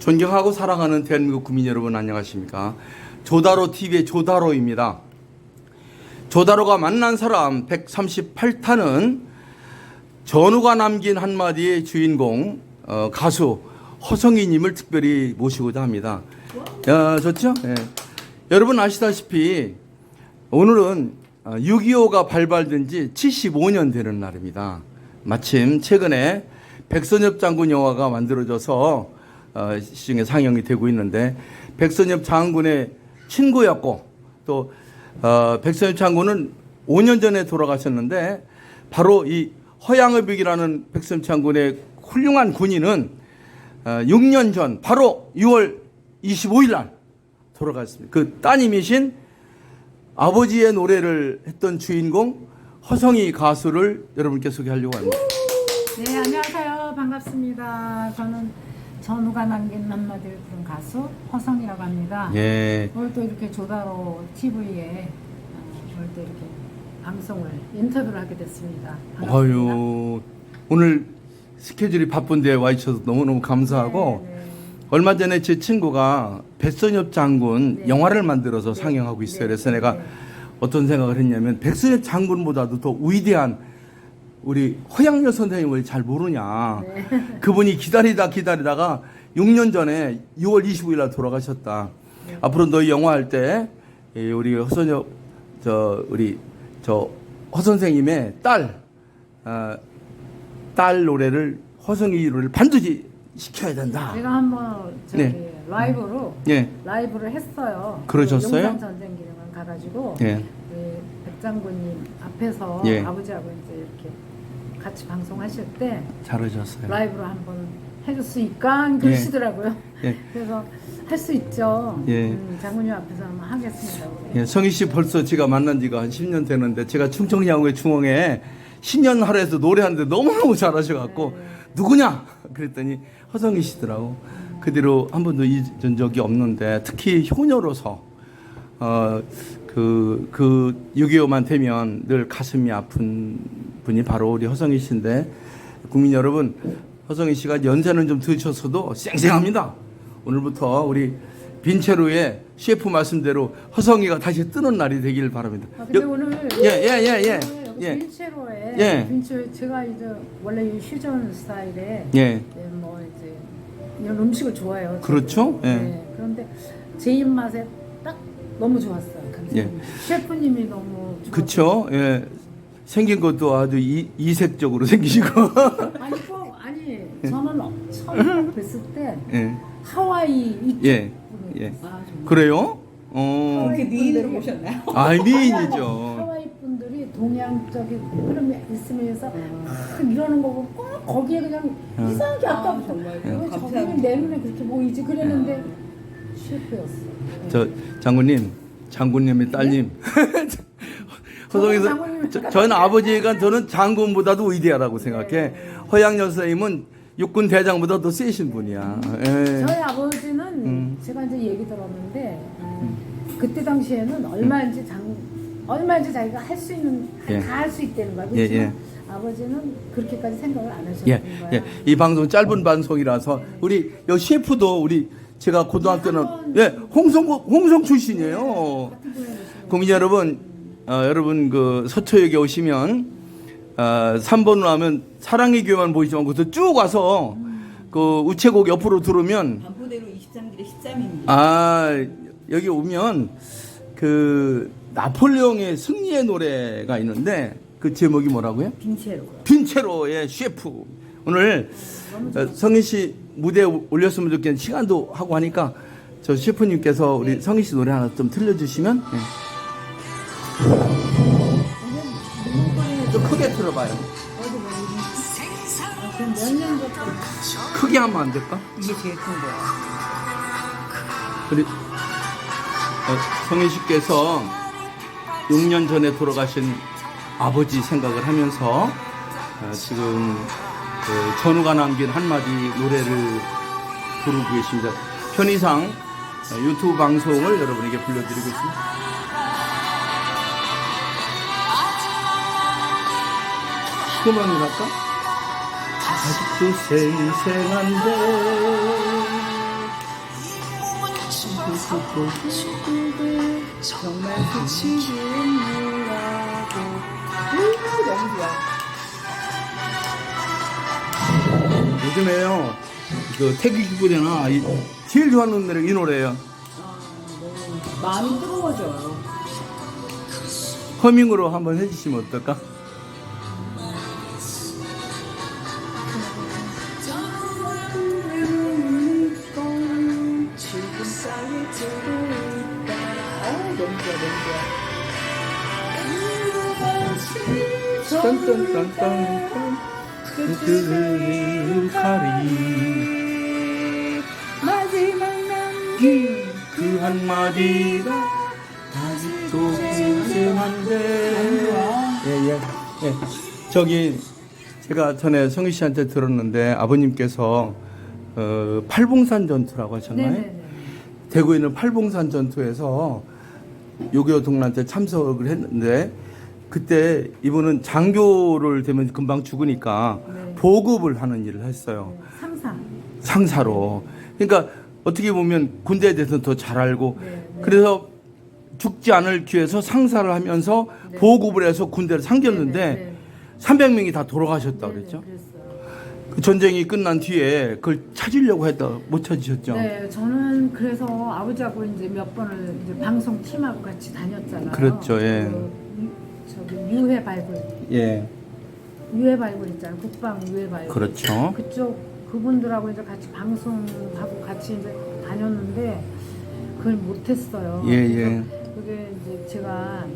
존경하고 사랑하는 대한민국 국민 여러분 안녕하십니까? 조다로 TV의 조다로입니다. 조다로가 만난 사람 138탄은 전우가 남긴 한마디의 주인공 어, 가수 허성희님을 특별히 모시고자 합니다. 야, 좋죠? 예. 여러분 아시다시피 오늘은 6.25가 발발된 지 75년 되는 날입니다. 마침 최근에 백선엽 장군 영화가 만들어져서 어, 시중에 상영이 되고 있는데 백선엽 장군의 친구였고 또 어, 백선엽 장군은 5년 전에 돌아가셨는데 바로 이 허양의백이라는 백선엽 장군의 훌륭한 군인은 어, 6년 전 바로 6월 25일 날 돌아갔습니다. 그 따님이신 아버지의 노래를 했던 주인공 허성희 가수를 여러분께 소개하려고 합니다. 네, 안녕하세요. 반갑습니다. 저는 전우가 남긴 한마디를 부른 가수 허성이라고 합니다. 예. 오늘 또 이렇게 조다로 TV에 오늘 또 이렇게 방송을 인터뷰를 하게 됐습니다. 반갑습니다. 아유 오늘 스케줄이 바쁜데 와 주셔서 너무너무 감사하고 네, 네. 얼마 전에 제 친구가 백선엽 장군 네. 영화를 만들어서 네. 상영하고 있어요. 네. 그래서 내가 네. 어떤 생각을 했냐면 백선엽 장군보다도 더 위대한 우리 허양여 선생님을 잘 모르냐. 네. 그분이 기다리다 기다리다가 6년 전에 6월 25일 날 돌아가셨다. 네. 앞으로 너 영화 할 때 우리 허선엽 저 우리 저 허 선생님의 딸, 어, 딸 노래를 허성이 노래를 반드시 시켜야 된다. 제가 한번 저기 네. 라이브로 예, 라이브를 했어요. 그러셨어요? 그 용산 전쟁 기념관 가가지고 예, 우리 백장군님 앞에서 예. 아버지하고 이제 이렇게 같이 방송하실 때 잘하셨어요. 라이브로 한번 해줄 수 있까 그러시더라고요. 예. 그래서 할 수 있죠. 예. 음, 장군님 앞에서 한번 하겠습니다. 우리. 예, 성희 씨 벌써 제가 만난 지가 한 10년 되는데 제가 충청야구의 중앙에 신년 하루에서 노래하는데 너무너무 잘하셔갖고 네. 누구냐? 그랬더니 허성희 씨더라고. 그 뒤로 한 번도 잊은 적이 없는데 특히 효녀로서 어, 그, 그 6.25만 되면 늘 가슴이 아픈 분이 바로 우리 허성희 씨인데 국민 여러분 허성희 씨가 연세는 좀 드셨어도 쌩쌩합니다. 오늘부터 우리 빈체로의 셰프 말씀대로 허성이가 다시 뜨는 날이 되길 바랍니다. 아, 근데 여- 오늘 예, 예, 예, 예. 여기 예. 빈체로에 예. 빈체 제가 이제 원래 이 퓨전 스타일의 예. 예, 뭐 이제 이런 음식을 좋아해요. 그렇죠? 예. 네, 그런데 제 입맛에 딱 너무 좋았어요. 감사합니다. 예. 셰프님이 너무. 그쵸? 예. 생긴 것도 아주 이, 이색적으로 생기시고. 아니 꼭 아니 저는 처음 뵀을 때 예. 하와이 이쪽 예. 예. 아, 정말. 그래요? 어. 하와이 미인으로 오셨나요? 아, 미인이죠. 하와이 분들이 동양적인 흐름이 있으면서 막 이러는 거고 꼭 거기에 그냥 어. 이상하게 아, 아까부터 정말요? 왜 저분은 감사합니다. 내 눈에 그렇게 보이지 그랬는데 셰프였어. 저 장군님, 장군님의 딸님. 선, 저, 저는 아버지가 저는 장군보다도 위대하다고 생각해. 허양 여사님은 육군 대장보다 더 세신 분이야. 예. 저희 아버지는 음. 제가 이제 얘기 들었는데 음, 그때 당시에는 얼마인지 장 얼마인지 자기가 할 수 있는 예. 다 할 수 있다는 거야. 예, 그렇지만 예. 아버지는 그렇게까지 생각을 안 하셨던 예, 거야. 예. 이 방송 짧은 방송이라서 우리 여 셰프도 우리 제가 고등학교는 예 홍성 홍성 출신이에요. 같은 분야 국민 여러분, 어, 여러분 그 서초역에 오시면 어, 3번으로 하면 사랑의 교회만 보이지만 그것도 쭉 와서 그 우체국 옆으로 들으면 반포대로 23길에 13입니다. 아 여기 오면 그 나폴레옹의 승리의 노래가 있는데 그 제목이 뭐라고요? 빈체로. 빈체로의 셰프 오늘 어, 성희 씨 무대에 올렸으면 좋겠는 시간도 하고 하니까 저 셰프님께서 우리 성희 씨 노래 하나 좀 틀려주시면 예. 좀 크게 틀어봐요. 크게 하면 안 될까? 이게 제일 큰 거예요. 우리 어, 성희 씨께서 6년 전에 돌아가신 아버지 생각을 하면서 어, 지금 그 전우가 남긴 한마디 노래를 부르고 계십니다. 편의상 어, 유튜브 방송을 여러분에게 불러드리고 있습니다. 그만이랄까? 아직도 생생한데 정말 수치겠노라고. 우, 너무 좋아. 요즘에요 그 태극 기부대나 이- 제일 좋아하는 노래가 이 노래예요. 아, 마음이 뜨거워져요. 허밍으로 한번 해주시면 어떨까? 딴딴딴딴 그들을 가리 마지막 남긴 그 한마디가 아직도 궁금한데 예예 예. 저기 제가 전에 성희 씨한테 들었는데 아버님께서 어, 팔봉산 전투라고 하셨나요? 네네네. 대구에 있는 팔봉산 전투에서 요교 동란때 참석을 했는데 그때 이분은 장교를 되면 금방 죽으니까 네. 보급을 하는 일을 했어요. 상사. 상사로. 그러니까 어떻게 보면 군대에 대해서 더 잘 알고 네, 네. 그래서 죽지 않기 위해서 상사를 하면서 네. 보급을 해서 군대를 상겼는데 네, 네, 네. 300명이 다 돌아가셨다 네, 그랬죠. 네. 그 전쟁이 끝난 뒤에 그걸 찾으려고 했다 못 찾으셨죠. 네, 저는 그래서 아버지하고 이제 몇 번을 이제 방송 팀하고 같이 다녔잖아요. 그렇죠, 예. 그 유- 저기 유해 발굴, 예. 유해 발굴 있잖아요. 국방 유해 발굴. 그렇죠. 그쪽 그분들하고 이제 같이 방송하고 같이 이제 다녔는데 그걸 못했어요. 예, 예. 그게 이제 제가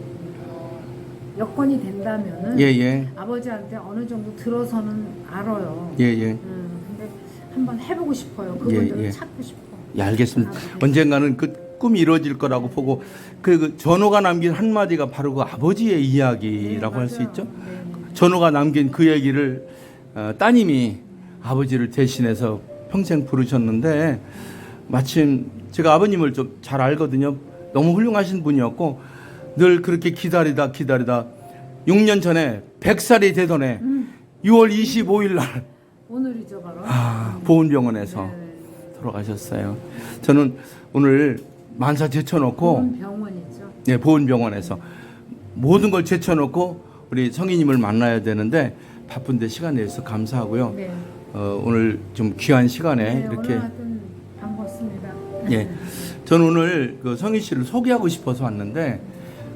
여건이 된다면은 예, 예. 아버지한테 어느 정도 들어서는 알아요. 예, 예. 음, 근데 한번 해보고 싶어요. 그분들을 예, 예. 찾고 싶어. 예, 알겠습니다. 아, 네. 언젠가는 그 꿈이 이루어질 거라고 보고 그, 그 전호가 남긴 한마디가 바로 그 아버지의 이야기라고 네, 할수 맞아요. 있죠. 네, 네. 전호가 남긴 그 얘기를 어, 따님이 아버지를 대신해서 평생 부르셨는데 마침 제가 아버님을 좀 잘 알거든요. 너무 훌륭하신 분이었고 늘 그렇게 기다리다 기다리다 6년 전에 100살이 되던 해 음. 6월 25일 날 오늘이죠 바로. 아, 보훈병원에서 네, 네. 돌아가셨어요. 저는 오늘 만사 제쳐놓고 병원이죠. 네, 보훈병원에서 모든 걸 제쳐놓고 우리 성인님을 만나야 되는데 바쁜데 시간 내서 감사하고요. 네. 어, 오늘 좀 귀한 시간에 네, 이렇게 반갑습니다. 예, 저는 오늘 그 성희 씨를 소개하고 싶어서 왔는데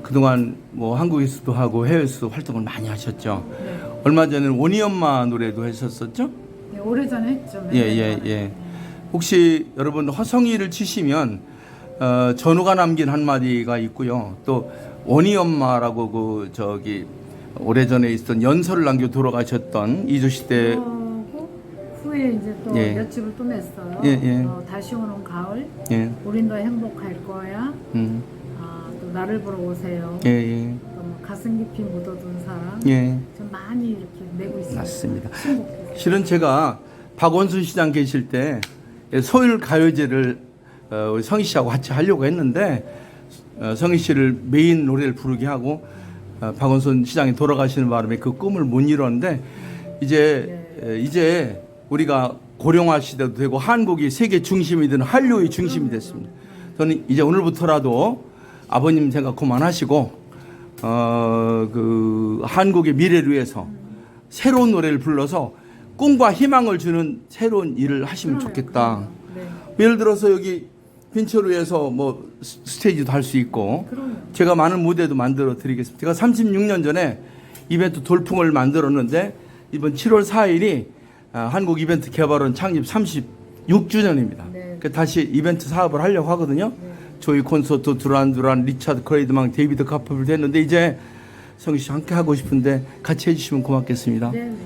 그동안 뭐 한국에서도 하고 해외에서도 활동을 많이 하셨죠. 네. 얼마 전에 원희 엄마 노래도 했었었죠. 네, 오래전에 했죠. 예, 예, 예. 혹시 여러분 허성이를 치시면 어, 전우가 남긴 한마디가 있고요. 또 원희 엄마라고 그 저기 오래전에 있었던 연설을 남겨 돌아가셨던 이조 시대 그러고 후에 이제 또 예. 몇집을 또 냈어요. 예, 예. 어, 다시 오는 가을, 예, 우린 더 행복할 거야. 음, 아, 또 나를 보러 오세요. 예, 예, 또뭐 가슴 깊이 묻어둔 사람. 예, 좀 많이 이렇게 내고 있어요. 맞습니다. 행복해요. 실은 제가 박원순 시장 계실 때 소율 가요제를 어, 우리 성희 씨하고 같이 하려고 했는데 어, 성희 씨를 메인 노래를 부르게 하고 어, 박원순 시장이 돌아가시는 바람에 그 꿈을 못 이뤘는데 이제 에, 이제 우리가 고령화 시대도 되고 한국이 세계 중심이 되는 한류의 중심이 됐습니다. 저는 이제 오늘부터라도 아버님 생각 그만하시고 어 그 한국의 미래를 위해서 새로운 노래를 불러서 꿈과 희망을 주는 새로운 일을 하시면 그러네요, 좋겠다. 그러네요. 예를 들어서 여기 빈처루에서 뭐 스- 스테이지도 할 수 있고 네. 그럼요. 제가 많은 무대도 만들어 드리겠습니다. 제가 36년 전에 이벤트 돌풍을 만들었는데 이번 7월 4일이 아, 한국 이벤트 개발원 창립 36주년입니다. 네. 다시 이벤트 사업을 하려고 하거든요. 네. 조이 콘서트, 두란 두란, 리차드 크레이드망, 데이비드 카퍼빌도 했는데 이제 성희 씨 함께 하고 싶은데 같이 해주시면 고맙겠습니다. 네, 네.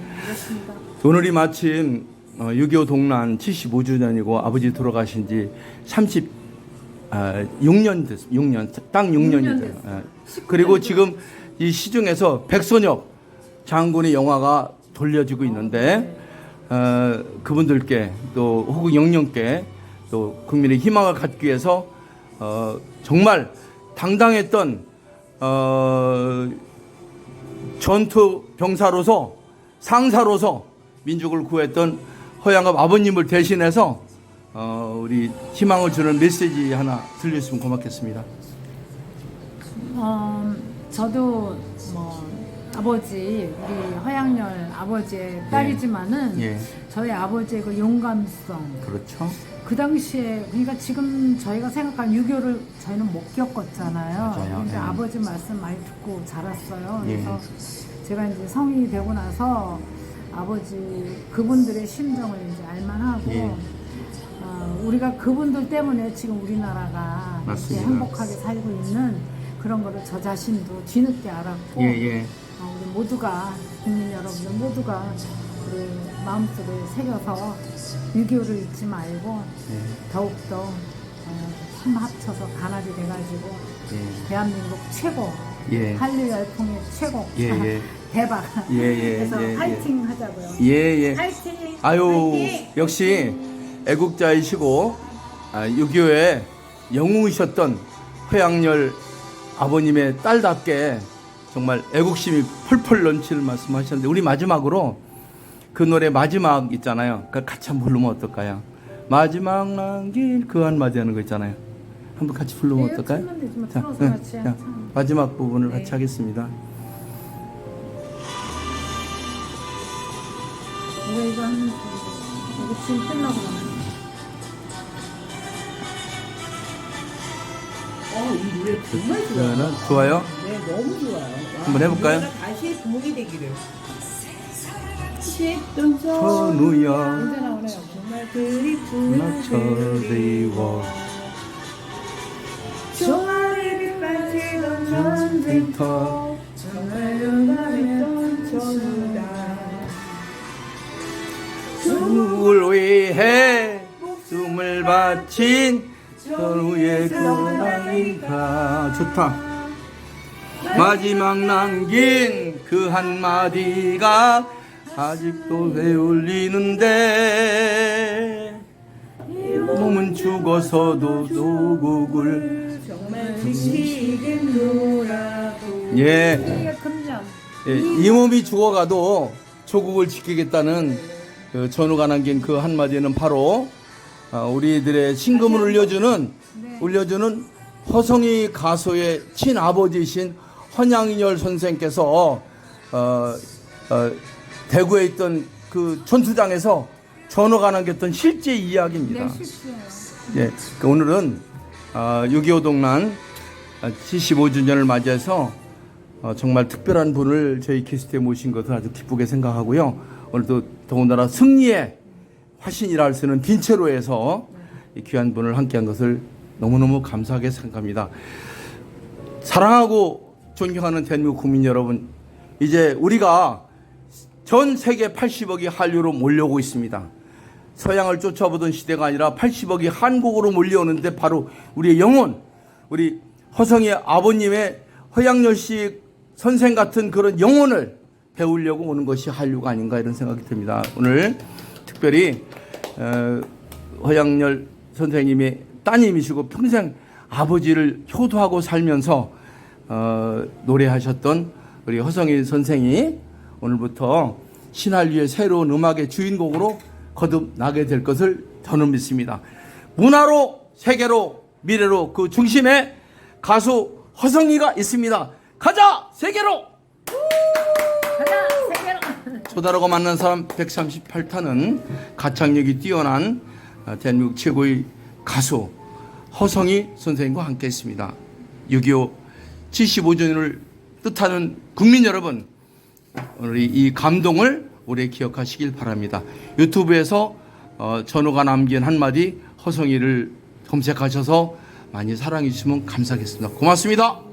오늘이 마침 6.25 동란 75주년이고 아버지 돌아가신 지 36년 됐습니다. 6년, 딱 6년이 6년 돼요. 예. 그리고 지금 이 시중에서 백선엽 장군의 영화가 돌려지고 있는데 어, 그분들께 또 혹은 영령께 또 국민의 희망을 갖기 위해서 어, 정말 당당했던 어, 전투 병사로서 상사로서 민족을 구했던 허양갑 아버님을 대신해서 어, 우리 희망을 주는 메시지 하나 들려주시면 고맙겠습니다. 어, 저도 뭐 아버지 우리 허양열 아버지의 딸이지만은 예. 저희 아버지의 그 용감성 그렇죠. 그 당시에 그러니까 지금 저희가 생각한 유교를 저희는 못 겪었잖아요. 맞아요. 근데 예. 아버지 말씀 많이 듣고 자랐어요. 예. 그래서 제가 이제 성인이 되고 나서 아버지 그분들의 심정을 이제 알만하고 예. 어, 우리가 그분들 때문에 지금 우리나라가 이렇게 맞습니다. 행복하게 살고 있는 그런 거를 저 자신도 뒤늦게 알았고 예, 예. 어, 우리 모두가 국민 여러분들 모두가 우리 마음속에 새겨서 6.25를 잊지 말고 예. 더욱더 어, 힘 합쳐서 단합이 돼가지고 예. 대한민국 최고 예. 한류 열풍의 최고 예, 예. 대박 예, 예, 그래서 예, 예. 파이팅 하자고요 예, 예. 파이팅 아유, 파이팅! 역시 애국자이시고 아, 6.25에 영웅이셨던 허양열 아버님의 딸답게 정말 애국심이 펄펄 넘치는 말씀하셨는데 우리 마지막으로 그 노래 마지막 있잖아요. 그 같이 한번 부르면 어떨까요? 마지막 남길 그 한마디 하는 거 있잖아요. 한번 같이 부르면 네, 어떨까요? 자, 네, 자, 참. 마지막 부분을 네. 같이 하겠습니다. 이거 이거 하면 이거 지금 끝나고 나면 어, 이 노래 정말 좋아요. 그러면 좋아요? 네, 너무 좋아요. 와, 한번 해볼까요? 노래가 다시 부목이 되기를. 씻던 전우야 언제 나오네요 정말 그립구나 나처리워 종아리 빛 빠지던 전쟁터 위해 목숨을 바친 전우의 고랑이가 좋다. 마지막 남긴 그 한마디가 아직도 되울리는데 몸은 죽어서도 조국을 정말 지키겠노라고 예 이게 금전 예, 이 몸이 죽어가도 조국을 지키겠다는 그 전우가 남긴 그 한마디는 바로 아, 우리들의 신금을 울려주는 네. 울려주는 허성이 가수의 친아버지이신 헌양열 선생께서 어, 어, 대구에 있던 그 전투장에서 전우가 남겼던 실제 이야기입니다. 네 예, 그 오늘은 아, 6.25 동란 75주년을 맞이해서 어, 정말 특별한 분을 저희 게스트에 모신 것을 아주 기쁘게 생각하고요. 오늘도 더군다나 승리의 화신이라 할 수 있는 빈체로에서 이 귀한 분을 함께한 것을 너무너무 감사하게 생각합니다. 사랑하고 존경하는 대한민국 국민 여러분, 이제 우리가 전 세계 80억이 한류로 몰려오고 있습니다. 서양을 쫓아보던 시대가 아니라 80억이 한국으로 몰려오는데 바로 우리의 영혼, 우리 허성의 아버님의 허양열 씨 선생 같은 그런 영혼을 배우려고 오는 것이 한류가 아닌가 이런 생각이 듭니다. 오늘 특별히 어, 허양열 선생님의 따님이시고 평생 아버지를 효도하고 살면서 어, 노래하셨던 우리 허성희 선생이 오늘부터 신한류의 새로운 음악의 주인공으로 거듭나게 될 것을 저는 믿습니다. 문화로 세계로 미래로 그 중심에 가수 허성희가 있습니다. 가자 세계로! 초다라고 만난 사람 138타는 가창력이 뛰어난 아, 대한민국 최고의 가수 허성희 선생님과 함께 했습니다. 6.25 75주년을 뜻하는 국민 여러분, 오늘 이- 이 감동을 오래 기억하시길 바랍니다. 유튜브에서 어, 전우가 남긴 한마디 허성희를 검색하셔서 많이 사랑해 주시면 감사하겠습니다. 고맙습니다.